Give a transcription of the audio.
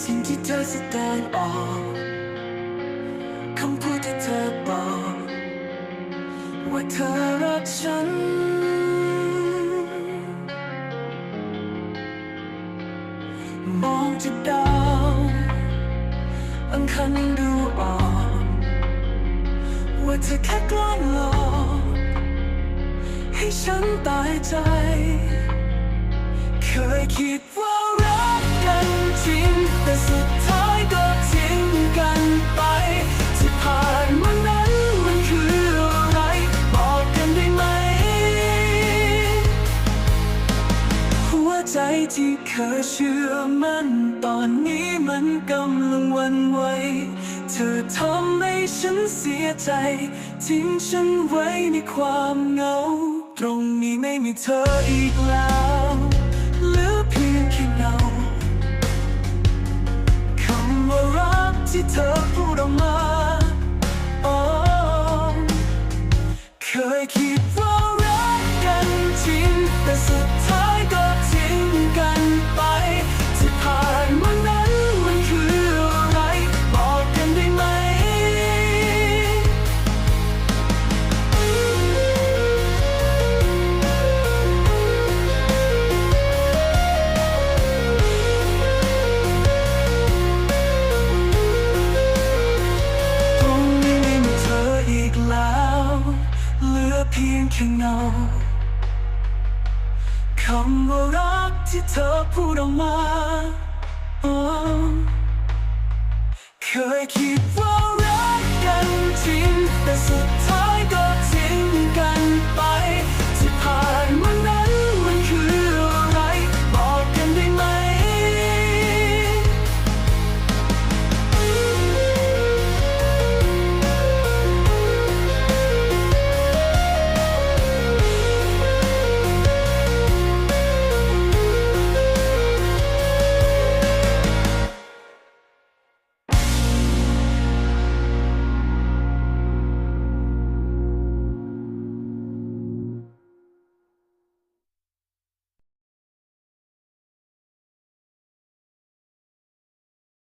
สิ่งที่เธอแสดงออกคำพูดที่เธอบอก ว่าเธอรักฉัน มองจากดาวอังคารยังดูออก ว่าเธอแค่กล้องหลอกให้ฉันตายใจ เคยคิดว่า ที่เคยเชื่อมั่นตอนนี้มันกำลังวันไหวเธอทำให้ฉันเสียใจ ทิ้งฉันไว้ในความเหงา ตรงนี้ไม่มีเธออีกแล้วเหลือเพียงแค่เงาคำว่ารักที่เธอ คำว่ารักที่เธอพูดออกมา